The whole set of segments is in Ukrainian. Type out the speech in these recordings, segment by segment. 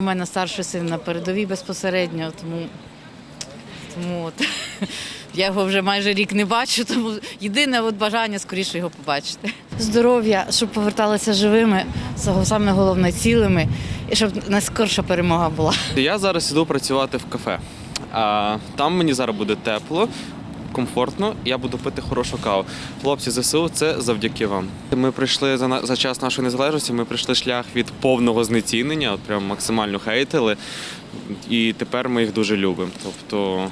У мене старший син на передовій безпосередньо, тому, тому от, я його вже майже рік не бачу, тому єдине от бажання скоріше його побачити. Здоров'я, щоб поверталися живими, саме головне цілими, і щоб найскорша перемога була. Я зараз іду працювати в кафе. А, там мені зараз буде тепло, комфортно, я буду пити хорошу каву. Хлопці ЗСУ, це завдяки вам. Ми прийшли за, за час нашої незалежності, ми прийшли шлях від повного знецінення, от прям максимально хейтили. І тепер ми їх дуже любимо. Тобто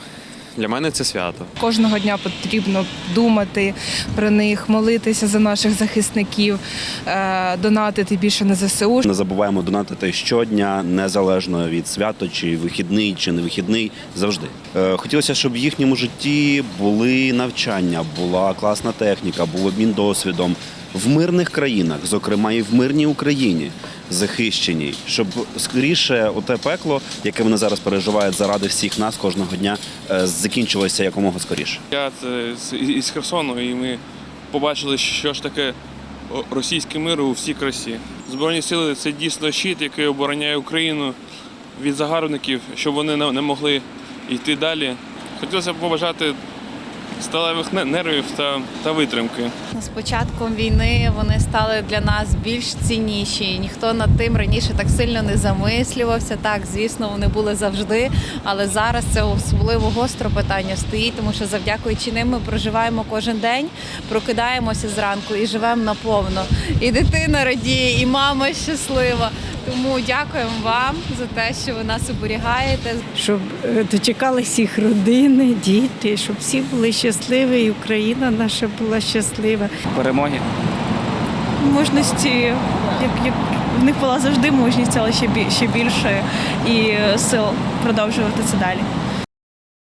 для мене це свято. Кожного дня потрібно думати про них, молитися за наших захисників, е, донатити більше на ЗСУ. Не забуваємо донатити щодня, незалежно від свято, чи вихідний, чи не вихідний, завжди. Е, Хотілося, щоб в їхньому житті були навчання, була класна техніка, був обмін досвідом в мирних країнах, зокрема і в мирній Україні, захищеній, щоб скоріше оте пекло, яке вони зараз переживають заради всіх нас кожного дня, е, закінчилося якомога скоріше. Я із Херсону, і ми побачили, що ж таке російський мир у всій красі. Збройні сили це дійсно щит, який обороняє Україну від загарбників, щоб вони не могли йти далі. Хотілося б побажати сталевих нервів та, та витримки. З початком війни вони стали для нас більш цінніші. Ніхто над тим раніше так сильно не замислювався. Так, звісно, вони були завжди, але зараз це особливо гостро питання стоїть, тому що завдякуючи ним ми проживаємо кожен день, прокидаємося зранку і живемо наповно. І дитина радіє, і мама щаслива. Тому дякуємо вам за те, що ви нас оберігаєте, щоб е, дочекалися їх родини, діти, щоб всі були щасливі, і Україна наша була щаслива. перемоги. Мужності, як, як в них була завжди мужність, але ще, більше і е, сил продовжувати це далі.